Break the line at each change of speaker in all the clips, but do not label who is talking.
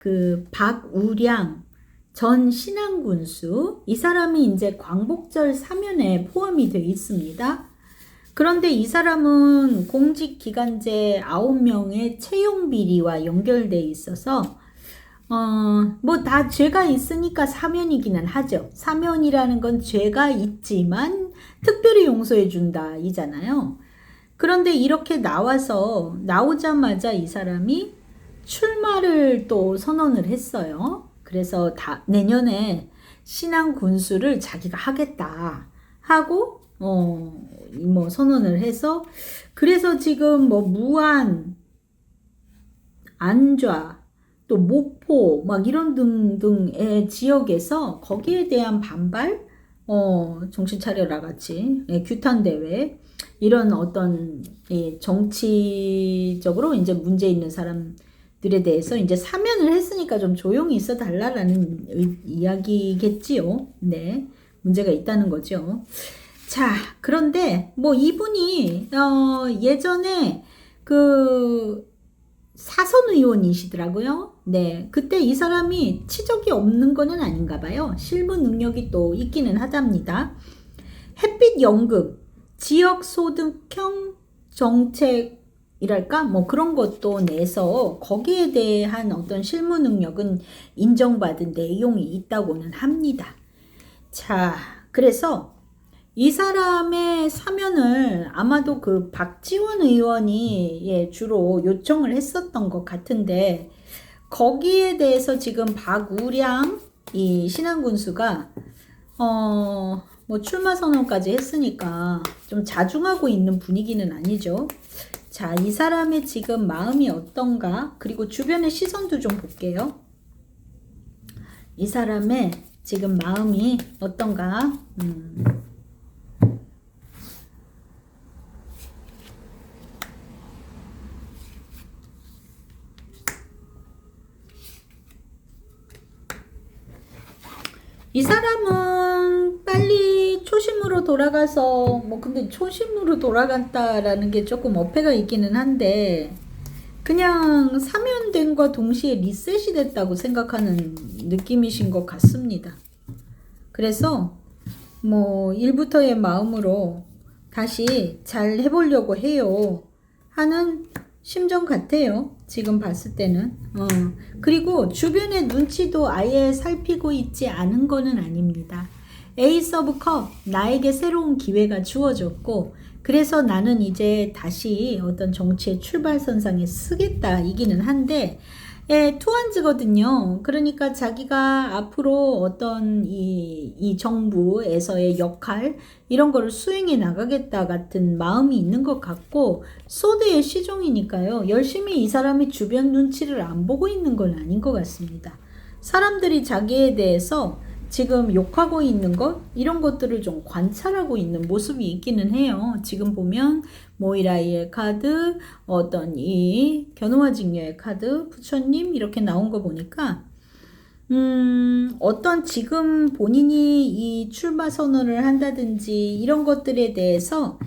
그 박우량 전 신안군수 이 사람이 이제 광복절 사면에 포함이 되어 있습니다. 그런데 이 사람은 공직 기간제 9명의 채용 비리와 연결돼 있어서 어, 뭐 다 죄가 있으니까 사면이기는 하죠. 사면이라는 건 죄가 있지만 특별히 용서해 준다 이잖아요. 그런데 이렇게 나와서 나오자마자 이 사람이 출마를 또 선언을 했어요. 그래서 다 내년에 신앙 군수를 자기가 하겠다 하고 어 뭐 선언을 해서 그래서 지금 뭐 무안 안좌 또 목포 막 이런 등등의 지역에서 거기에 대한 반발 어 정신 차려라 같이 예, 규탄 대회 이런 어떤 예, 정치적으로 이제 문제 있는 사람 들에 대해서 이제 사면을 했으니까 좀 조용히 있어 달라라는 의- 이야기겠지요. 네. 문제가 있다는 거죠. 자, 그런데 뭐 이분이 어 예전에 그 사선 의원이시더라고요. 네. 그때 이 사람이 치적이 없는 거는 아닌가 봐요. 실무 능력이 또 있기는 하답니다. 햇빛 연금, 지역 소득형 정책 이랄까? 뭐 그런 것도 내서 거기에 대한 어떤 실무 능력은 인정받은 내용이 있다고는 합니다. 자, 그래서 이 사람의 사면을 아마도 그 박지원 의원이 예, 주로 요청을 했었던 것 같은데 거기에 대해서 지금 박우량 이 신안군수가 어, 뭐 출마 선언까지 했으니까 좀 자중하고 있는 분위기는 아니죠. 자, 이 사람의 지금 마음이 어떤가? 그리고 주변의 시선도 좀 볼게요. 이 사람의 지금 마음이 어떤가? 음. 이 사람은 빨리 초심으로 돌아가서 뭐 근데 초심으로 돌아간다라는 게 조금 어폐가 있기는 한데 그냥 사면됨과 동시에 리셋이 됐다고 생각하는 느낌이신 것 같습니다. 그래서 뭐 일부터의 마음으로 다시 잘 해보려고 해요 하는 심정 같아요. 지금 봤을 때는. 어. 그리고 주변의 눈치도 아예 살피고 있지 않은 거는 아닙니다. 에이스 오브 컵, 나에게 새로운 기회가 주어졌고, 그래서 나는 이제 다시 어떤 정치의 출발선상에 서겠다, 이기는 한데, 예, 투한즈거든요. 그러니까 자기가 앞으로 어떤 이, 이 정부에서의 역할, 이런 거를 수행해 나가겠다 같은 마음이 있는 것 같고, 소드의 시종이니까요. 열심히 이 사람이 주변 눈치를 안 보고 있는 건 아닌 것 같습니다. 사람들이 자기에 대해서 지금 욕하고 있는 것 이런 것들을 좀 관찰하고 있는 모습이 있기는 해요. 지금 보면 모이라이의 카드, 어떤 이 견우와 직녀의 카드, 부처님 이렇게 나온 거 보니까 음, 어떤 지금 본인이 이 출마 선언을 한다든지 이런 것들에 대해서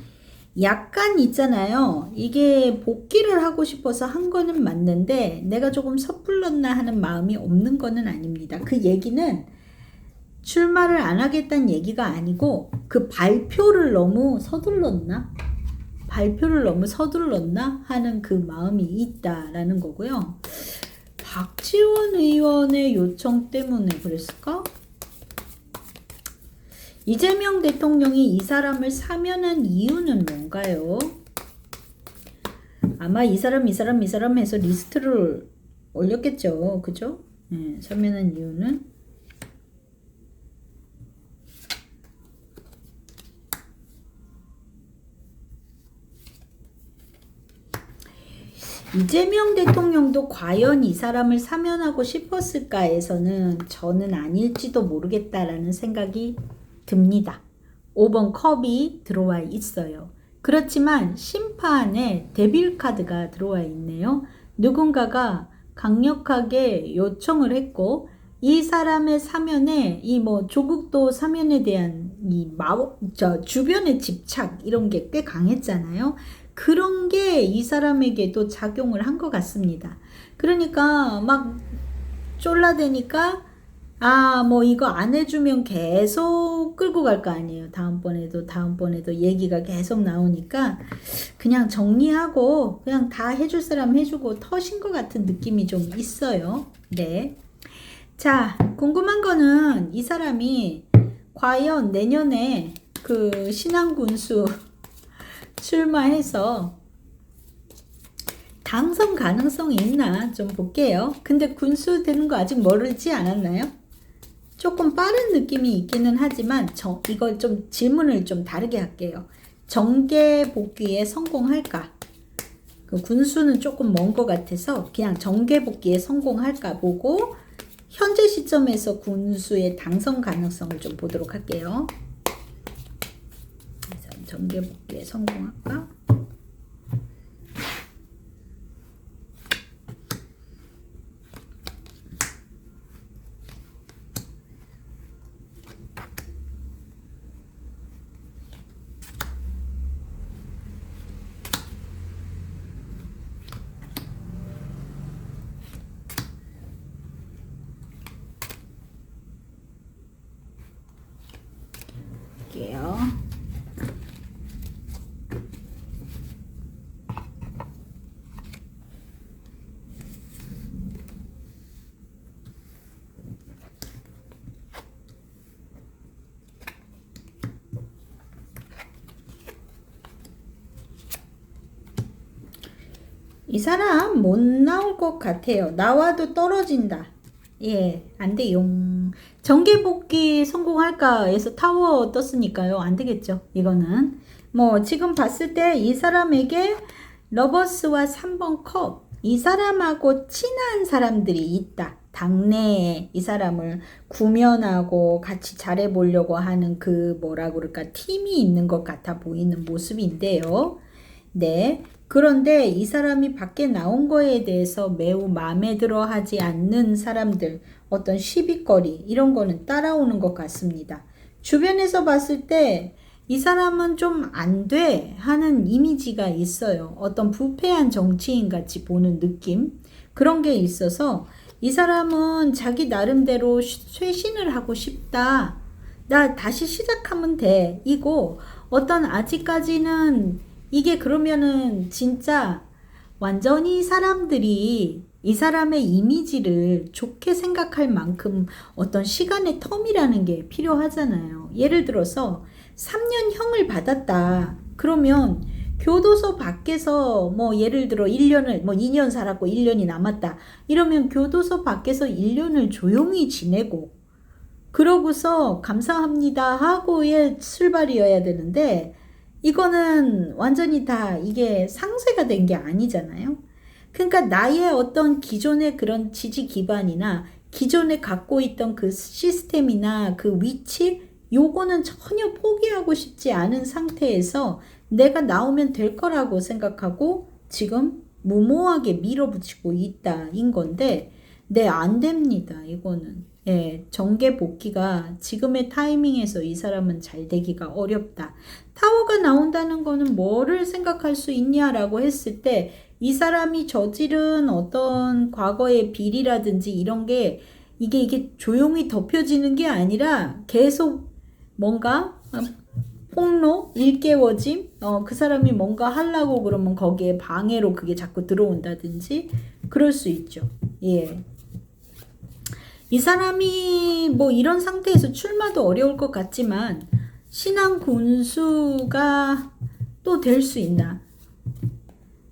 약간 있잖아요. 이게 복귀를 하고 싶어서 한 거는 맞는데 내가 조금 섣불렀나 하는 마음이 없는 거는 아닙니다. 그 얘기는 출마를 안 하겠다는 얘기가 아니고 그 발표를 너무 서둘렀나? 발표를 너무 서둘렀나? 하는 그 마음이 있다라는 거고요. 박지원 의원의 요청 때문에 그랬을까? 이재명 대통령이 이 사람을 사면한 이유는 뭔가요? 아마 이 사람, 이 사람, 이 사람 해서 리스트를 올렸겠죠. 그죠? 네, 사면한 이유는 이재명 대통령도 과연 이 사람을 사면하고 싶었을까에서는 저는 아닐지도 모르겠다라는 생각이 듭니다. 5번 컵이 들어와 있어요. 그렇지만 심판에 데빌 카드가 들어와 있네요. 누군가가 강력하게 요청을 했고 이 사람의 사면에 이 뭐 조국도 사면에 대한 이 마법 저 주변의 집착 이런 게 꽤 강했잖아요. 그런 게 이 사람에게도 작용을 한 것 같습니다. 그러니까 막 쫄라대니까 아, 뭐 이거 안 해주면 계속 끌고 갈 거 아니에요. 다음번에도 다음번에도 얘기가 계속 나오니까 그냥 정리하고 그냥 다 해줄 사람 해주고 터신 것 같은 느낌이 좀 있어요. 네. 자, 궁금한 거는 이 사람이 과연 내년에 그 신앙군수 출마해서 당선 가능성이 있나 좀 볼게요. 근데 군수 되는 거 아직 모르지 않았나요? 조금 빠른 느낌이 있기는 하지만 저, 이걸 좀 질문을 좀 다르게 할게요. 정계 복귀에 성공할까? 그 군수는 조금 먼 것 같아서 그냥 정계 복귀에 성공할까 보고 현재 시점에서 군수의 당선 가능성을 좀 보도록 할게요. 그래서 정계 복귀에 성공할까? 볼게요. 이 사람 못 나올 것 같아요. 나와도 떨어진다. 예, 안 돼요. 정계 복귀 성공할까 해서 타워 떴으니까요. 안 되겠죠. 이거는. 뭐, 지금 봤을 때 이 사람에게 러버스와 3번 컵. 이 사람하고 친한 사람들이 있다. 당내에 이 사람을 구면하고 같이 잘해 보려고 하는 그 뭐라 그럴까 팀이 있는 것 같아 보이는 모습인데요. 네. 그런데 이 사람이 밖에 나온 거에 대해서 매우 마음에 들어 하지 않는 사람들, 어떤 시비거리, 이런 거는 따라오는 것 같습니다. 주변에서 봤을 때 이 사람은 좀 안 돼 하는 이미지가 있어요. 어떤 부패한 정치인 같이 보는 느낌? 그런 게 있어서 이 사람은 자기 나름대로 쇄신을 하고 싶다. 나 다시 시작하면 돼. 이거 어떤 아직까지는 이게 그러면은 진짜 완전히 사람들이 이 사람의 이미지를 좋게 생각할 만큼 어떤 시간의 텀이라는 게 필요하잖아요. 예를 들어서 3년형을 받았다. 그러면 교도소 밖에서 뭐 예를 들어 1년을 뭐 2년 살았고 1년이 남았다. 이러면 교도소 밖에서 1년을 조용히 지내고 그러고서 감사합니다 하고의 출발이어야 되는데 이거는 완전히 다 이게 상쇄가 된 게 아니잖아요. 그러니까 나의 어떤 기존의 그런 지지 기반이나 기존에 갖고 있던 그 시스템이나 그 위치 요거는 전혀 포기하고 싶지 않은 상태에서 내가 나오면 될 거라고 생각하고 지금 무모하게 밀어붙이고 있다인 건데 네, 안 됩니다. 이거는. 예, 정계 복귀가 지금의 타이밍에서 이 사람은 잘 되기가 어렵다. 타워가 나온다는 거는 뭐를 생각할 수 있냐라고 했을 때 이 사람이 저지른 어떤 과거의 비리라든지 이런 게 이게 이게 조용히 덮여지는 게 아니라 계속 뭔가 폭로, 일깨워짐, 어, 그 사람이 뭔가 하려고 그러면 거기에 방해로 그게 자꾸 들어온다든지 그럴 수 있죠. 예. 이 사람이 뭐 이런 상태에서 출마도 어려울 것 같지만 신앙 군수가 또 될 수 있나?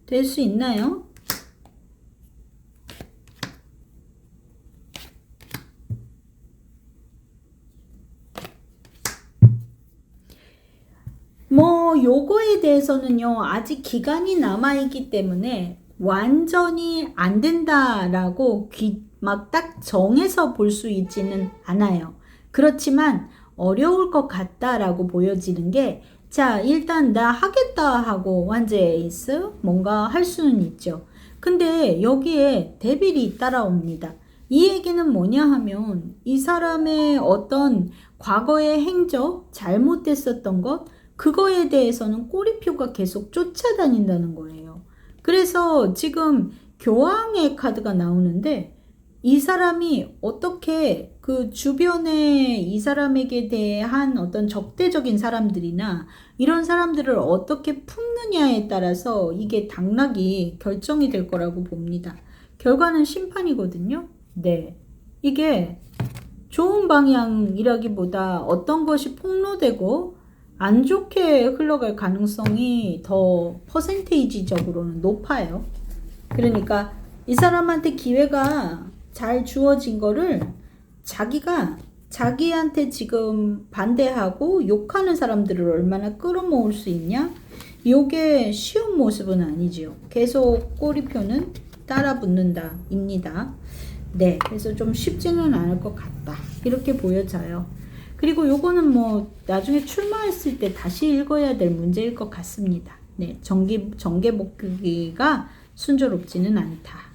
될 수 있나요? 뭐 요거에 대해서는요 아직 기간이 남아 있기 때문에 완전히 안 된다라고 막 딱 정해서 볼 수 있지는 않아요. 그렇지만 어려울 것 같다라고 보여지는 게 자, 일단 나 하겠다 하고 완제 에이스 뭔가 할 수는 있죠. 근데 여기에 데빌이 따라옵니다. 이 얘기는 뭐냐 하면 이 사람의 어떤 과거의 행적, 잘못됐었던 것, 그거에 대해서는 꼬리표가 계속 쫓아다닌다는 거예요. 그래서 지금 교황의 카드가 나오는데 이 사람이 어떻게 그 주변에 이 사람에게 대한 어떤 적대적인 사람들이나 이런 사람들을 어떻게 품느냐에 따라서 이게 당락이 결정이 될 거라고 봅니다. 결과는 심판이거든요. 네. 이게 좋은 방향이라기보다 어떤 것이 폭로되고 안 좋게 흘러갈 가능성이 더 퍼센테이지적으로는 높아요. 그러니까 이 사람한테 기회가 잘 주어진 거를 자기가 자기한테 지금 반대하고 욕하는 사람들을 얼마나 끌어모을 수 있냐? 요게 쉬운 모습은 아니지요. 계속 꼬리표는 따라 붙는다 입니다. 네, 그래서 좀 쉽지는 않을 것 같다. 이렇게 보여져요. 그리고 요거는 뭐 나중에 출마했을 때 다시 읽어야 될 문제일 것 같습니다. 네, 정기 정계 복귀가 순조롭지는 않다.